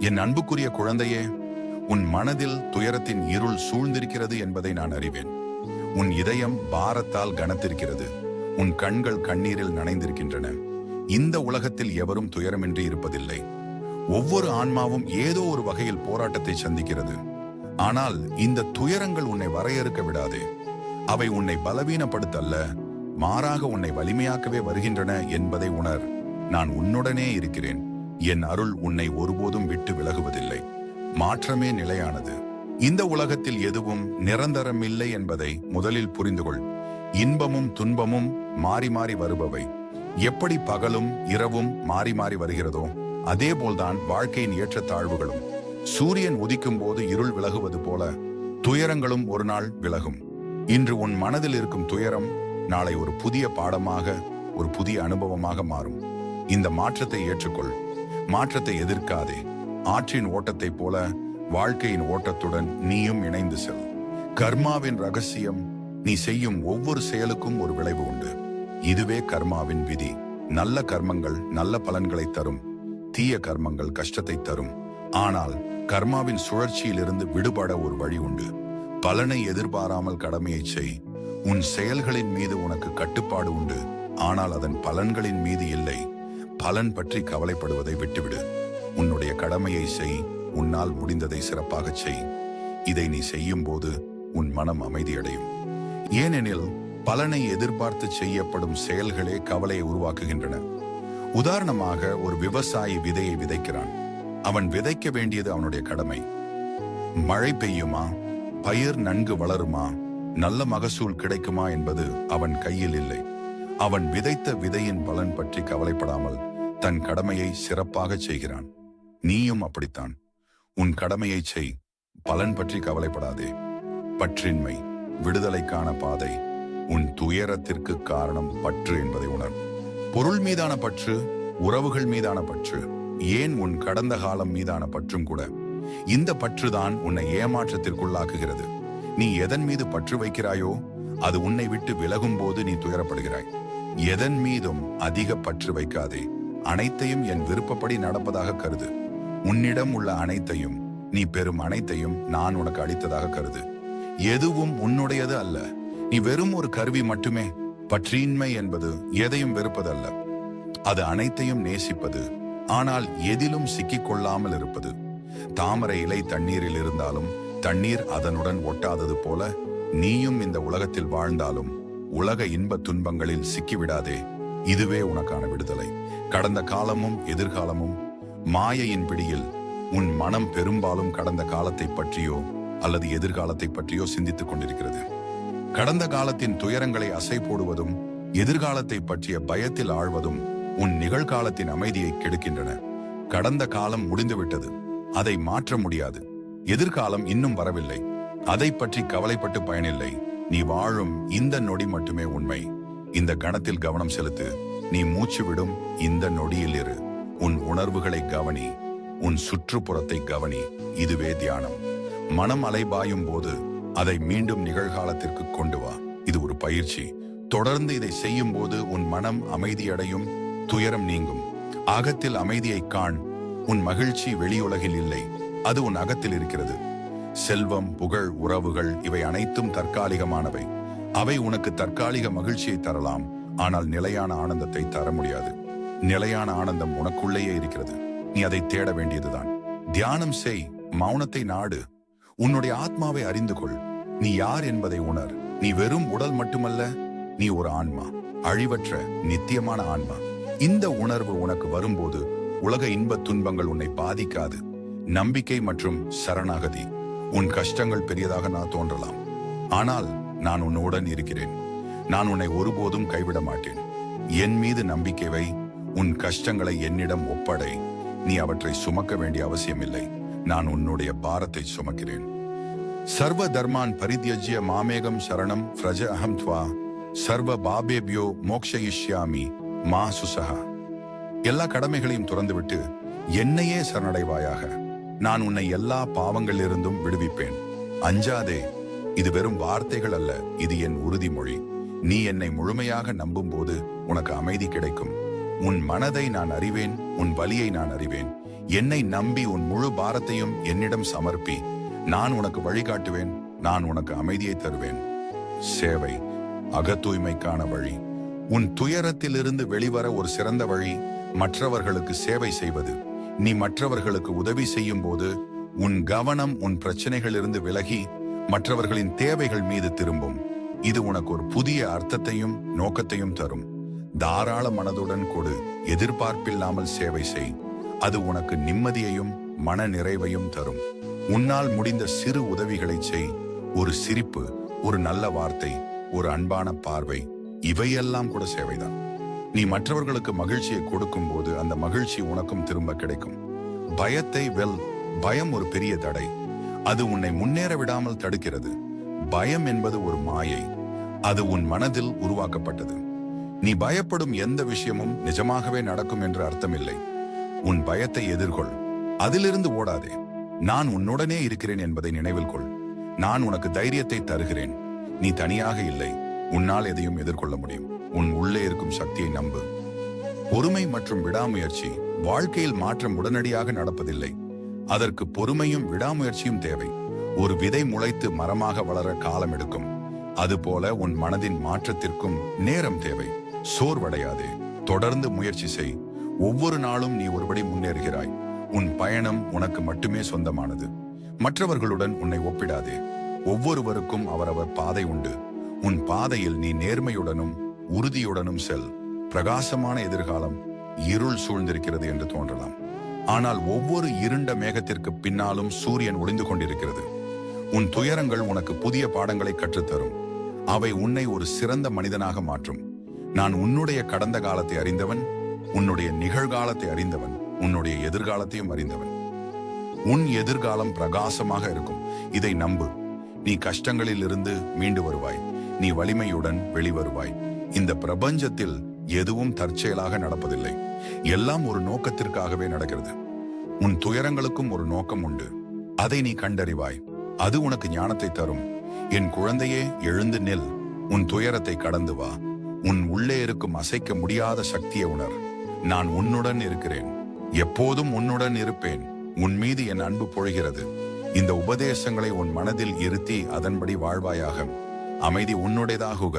என் அன்புக்குரிய குழந்தையே உன் மனதில் துயரத்தின் இருள் சூழ்ந்திருக்கிறது என்பதை நான் அறிவேன். உன் இதயம் பாரத்தால் கனத்திருக்கிறது. உன் கண்கள் கண்ணீரில் நனைந்திருக்கின்றன. இந்த உலகத்தில் எவரும் துயரமின்றி இருப்பதில்லை. ஒவ்வொரு ஆன்மாவும் ஏதோ ஒரு வகையில் போராட்டத்தை சந்திக்கிறது. ஆனால் இந்த துயரங்கள் உன்னை வரையறுக்க விடாதே. அவை உன்னை பலவீனப்படுத்தல்ல மாறாக உன்னை வலிமையாக்கவே வருகின்றன என்பதை உணர். நான் உன்னுடனே இருக்கிறேன். என் அருள் உன்னை ஒருபோதும் விட்டு விலகுவதில்லை. மாற்றமே நிலையானது. இந்த உலகத்தில் எதுவும் நிரந்தரம் இல்லை என்பதை முதலில் புரிந்து கொள் இன்பமும் துன்பமும் மாறி மாறி வருபவை. எப்படி பகலும் இரவும் மாறி மாறி வருகிறதோ அதேபோல்தான் வாழ்க்கையின் ஏற்றத்தாழ்வுகளும். சூரியன் உதிக்கும் போது இருள் விலகுவது போல துயரங்களும் ஒரு நாள் விலகும். இன்று உன் மனதில் இருக்கும் துயரம் நாளை ஒரு புதிய பாடமாக ஒரு புதிய அனுபவமாக மாறும். இந்த மாற்றத்தை ஏற்றுக்கொள். மாற்றத்தை எதிர்க்காதே. ஆற்றின் ஓட்டத்தைப் போல வாழ்க்கையின் ஓட்டத்துடன் நீயும் இணைந்து செல். கர்மாவின் ரகசியம் நீ செய்யும் ஒவ்வொரு செயலுக்கும் ஒரு விளைவு உண்டு. இதுவே கர்மாவின் விதி. நல்ல கர்மங்கள் நல்ல பலன்களை தரும். தீய கர்மங்கள் கஷ்டத்தை தரும். ஆனால் கர்மாவின் சுழற்சியிலிருந்து விடுபட ஒரு வழி உண்டு. பலனை எதிர்பாராமல் கடமையை செய். உன் செயல்களின் மீது உனக்கு கட்டுப்பாடு உண்டு. ஆனால் அதன் பலன்களின் மீது இல்லை. பலன் பற்றி கவலைப்படுவதை விட்டுவிடு. உன்னுடைய கடமையை செய். உன்னால் முடிந்ததை சிறப்பாகச் செய். இதை நீ செய்யும் போது உன் மனம் அமைதியடையும். ஏனெனில் பலனை எதிர்பார்த்து செய்யப்படும் செயல்களே கவலையை உருவாக்குகின்றன. உதாரணமாக ஒரு விவசாயி விதையை விதைக்கிறான். அவன் விதைக்க வேண்டியது அவனுடைய கடமை. மழை பெய்யுமா? பயிர் நன்கு வளருமா? நல்ல மகசூல் கிடைக்குமா என்பது அவன் கையில் இல்லை. அவன் விதைத்த விதையின் பலன் பற்றி கவலைப்படாமல் தன் கடமையை சிறப்பாக செய்கிறான். நீயும் அப்படித்தான். உன் கடமையை செய். பலன் பற்றி கவலைப்படாதே. பற்றின்மை விடுதலைக்கான பாதை உன் துயரத்திற்கு காரணம் பற்று என்பதை உணர். பொருள் மீதான பற்று உறவுகள் மீதான பற்று ஏன் உன் கடந்த காலம் மீதான பற்றும் கூட? இந்த பற்றுதான் உன்னை ஏமாற்றத்திற்குள்ளாக்குகிறது. நீ எதன் மீது பற்று வைக்கிறாயோ அது உன்னை விட்டு விலகும் போது நீ துயரப்படுகிறாய். எதன் மீதும் அதிக பற்று வைக்காதே. அனைத்தையும் என் விருப்பப்படி நடப்பதாக கருது. உன்னிடம் உள்ள அனைத்தையும் நீ பெறும் அனைத்தையும் நான் உனக்கு அளித்ததாக கருது. எதுவும் உன்னுடையது அல்ல. நீ வெறும் ஒரு கருவி மட்டுமே. பற்றியின்மை என்பது எதையும் வெறுப்பதல்ல. அது அனைத்தையும் நேசிப்பது ஆனால் எதிலும் சிக்கிக் கொள்ளாமல் இருப்பது. தாமரை இலை தண்ணீரில் இருந்தாலும் தண்ணீர் அதனுடன் ஒட்டாதது போல நீயும் இந்த உலகத்தில் வாழ்ந்தாலும் உலக இன்ப துன்பங்களில் சிக்கிவிடாதே. இதுவே உனக்கான விடுதலை. கடந்த காலமும் எதிர்காலமும் மாயையின் பிடியில் உன் மனம் பெரும்பாலும் கடந்த காலத்தை பற்றியோ அல்லது எதிர்காலத்தை பற்றியோ சிந்தித்துக் கொண்டிருக்கிறது. கடந்த காலத்தின் துயரங்களை அசை போடுவதும் எதிர்காலத்தை பற்றிய பயத்தில் ஆழ்வதும் உன் நிகழ்காலத்தின் அமைதியை கெடுக்கின்றன. கடந்த காலம் முடிந்துவிட்டது. அதை மாற்ற முடியாது. எதிர்காலம் இன்னும் வரவில்லை. அதை பற்றி கவலைப்பட்டு பயனில்லை. நீ வாழும் இந்த நொடி மட்டுமே உண்மை. இந்த கணத்தில் கவனம் செலுத்து நீ மூச்சு விடும் இந்த நொடியில் இரு. உன் உணர்வுகளை கவனி உன் சுற்றுப்புறத்தை கவனி. இதுவே தியானம். மனம் அலைபாயும் போது அதை மீண்டும் நிகழ்காலத்திற்கு கொண்டு வா. இது ஒரு பயிற்சி. தொடர்ந்து இதை செய்யும் போது உன் மனம் அமைதியடையும் துயரம் நீங்கும். அகத்தில் அமைதியை காண். உன் மகிழ்ச்சி வெளியுலகில் இல்லை. அது உன் அகத்தில் இருக்கிறது. செல்வம் புகழ் உறவுகள் இவை அனைத்தும் தற்காலிகமானவை. அவை உனக்கு தற்காலிக மகிழ்ச்சியை தரலாம். ஆனால் நிலையான ஆனந்தத்தை தர முடியாது. நிலையான ஆனந்தம் உனக்குள்ளேயே இருக்கிறது. நீ அதை தேட வேண்டியதுதான். தியானம் செய் மௌனத்தை நாடு. உன்னுடைய ஆத்மாவை அறிந்து கொள். நீ யார் என்பதை உணர். நீ வெறும் உடல் மட்டுமல்ல நீ ஒரு ஆன்மா. அழிவற்ற நித்தியமான ஆன்மா. இந்த உணர்வு உனக்கு வரும்போது உலக இன்ப துன்பங்கள் உன்னை பாதிக்காது. நம்பிக்கை மற்றும் சரணாகதி. உன் கஷ்டங்கள் பெரியதாக நான் தோன்றலாம். ஆனால் நான் உன்னுடன் இருக்கிறேன். நான் உன்னை ஒருபோதும் கைவிட மாட்டேன். என் மீது நம்பிக்கை வை. உன் கஷ்டங்களை என்னிடம் ஒப்படை. நீ அவற்றை சுமக்க வேண்டிய அவசியமில்லை. நான் உன்னுடைய பாரத்தை சுமக்கிறேன். சர்வ தர்மான் பரித்யஜ்ய மாமேகம் சரணம் ஃப்ரஜ அகம் துவா. சர்வ பாபேபியோ மோக்ஷயிஷ்யாமி மா சுசஹா. எல்லா கடமைகளையும் துறந்துவிட்டு என்னையே சரணடைவாயாக. நான் உன்னை எல்லா பாவங்களிலிருந்தும் விடுவிப்பேன். அஞ்சாதே இது வெறும் வார்த்தைகள் அல்ல இது என் உறுதிமொழி. நீ என்னை முழுமையாக நம்பும்போது உனக்கு அமைதி கிடைக்கும். உன் மனதை நான் அறிவேன் உன் வலியை நான் அறிவேன். என்னை நம்பி உன் முழு பாரத்தையும் என்னிடம் சமர்ப்பி. நான் உனக்கு வழிகாட்டுவேன் நான் உனக்கு அமைதியை தருவேன். சேவை அகத்தூய்மைக்கான வழி. உன் துயரத்திலிருந்து வெளிவர ஒரு சிறந்த வழி மற்றவர்களுக்கு சேவை செய்வது. நீ மற்றவர்களுக்கு உதவி செய்யும் போது உன் கவனம் உன் பிரச்சனைகளிலிருந்து விலகி மற்றவர்களின் தேவைகள் மீது திரும்பும். இது உனக்கு ஒரு புதிய அர்த்தத்தையும் நோக்கத்தையும் தரும். தாராள மனதுடன் கொடு. எதிர்பார்ப்பில்லாமல் சேவை செய். அது உனக்கு நிம்மதியையும் மன நிறைவையும் தரும். உன்னால் முடிந்த சிறு உதவிகளை செய். ஒரு சிரிப்பு ஒரு நல்ல வார்த்தை ஒரு அன்பான பார்வை இவையெல்லாம் கூட சேவைதான். நீ மற்றவர்களுக்கு மகிழ்ச்சியை கொடுக்கும் போது அந்த மகிழ்ச்சி உனக்கும் திரும்ப கிடைக்கும். பயத்தை வெல் பயம் ஒரு பெரிய தடை. அது உன்னை முன்னேற விடாமல் தடுக்கிறது. பயம் என்பது ஒரு மாயை. அது உன் மனதில் உருவாக்கப்பட்டது. நீ பயப்படும் எந்த விஷயமும் நிஜமாகவே நடக்கும் என்று அர்த்தமில்லை. உன் பயத்தை எதிர்கொள். அதிலிருந்து ஓடாதே. நான் உன்னுடனே இருக்கிறேன் என்பதை நினைவில் கொள். நான் உனக்கு தைரியத்தை தருகிறேன். நீ தனியாக இல்லை. உன்னால் எதையும் எதிர்கொள்ள முடியும். உன் உள்ளே இருக்கும் சக்தியை நம்பு. பொறுமை மற்றும் விடாமுயற்சி வாழ்க்கையில் மாற்றம் உடனடியாக நடப்பதில்லை. அதற்கு பொறுமையும் விடாமுயற்சியும் தேவை. ஒரு விதை முளைத்து மரமாக வளர காலம் எடுக்கும். அதுபோல உன் மனதின் மாற்றத்திற்கும் நேரம் தேவை. சோர்வடையாதே. தொடர்ந்து முயற்சி செய். ஒவ்வொரு நாளும் நீ ஒருபடி முன்னேறுகிறாய். உன் பயணம் உனக்கு மட்டுமே சொந்தமானது. மற்றவர்களுடன் உன்னை ஒப்பிடாதே. ஒவ்வொருவருக்கும் அவரவர் பாதை உண்டு. உன் பாதையில் நீ நேர்மையுடனும் உறுதியுடனும் செல். பிரகாசமான எதிர்காலம் இருள் சூழ்ந்திருக்கிறது என்று தோன்றலாம். ஆனால் ஒவ்வொரு இருண்ட மேகத்திற்கு பின்னாலும் சூரியன் ஒளிந்து கொண்டிருக்கிறது. உன் துயரங்கள் உனக்கு புதிய பாடங்களை கற்றுத்தரும். அவை உன்னை ஒரு சிறந்த மனிதனாக மாற்றும். நான் உன்னுடைய கடந்த காலத்தை அறிந்தவன் உன்னுடைய நிகழ்காலத்தை அறிந்தவன் உன்னுடைய எதிர்காலத்தையும் அறிந்தவன். உன் எதிர்காலம் பிரகாசமாக இருக்கும். இதை நம்பு. நீ கஷ்டங்களில் இருந்து மீண்டு வருவாய். நீ வலிமையுடன் வெளிவருவாய். இந்த பிரபஞ்சத்தில் எதுவும் தற்செயலாக நடப்பதில்லை. எல்லாம் ஒரு நோக்கத்திற்காகவே நடக்கிறது. உன் துயரங்களுக்கும் ஒரு நோக்கம் உண்டு. அதை நீ கண்டறிவாய். அது உனக்கு ஞானத்தை தரும். என் குழந்தையே எழுந்து நில். உன் துயரத்தை கடந்து வா. உன் உள்ளே இருக்கும் அசைக்க முடியாத சக்தியை உணர். நான் உன்னுடன் இருக்கிறேன். எப்போதும் உன்னுடன் இருப்பேன். உன் மீது என் அன்பு பொழுகிறது. இந்த உபதேசங்களை உன் மனதில் இருத்தி அதன்படி வாழ்வாயாக. அமைதி உன்னுடையதாகுக.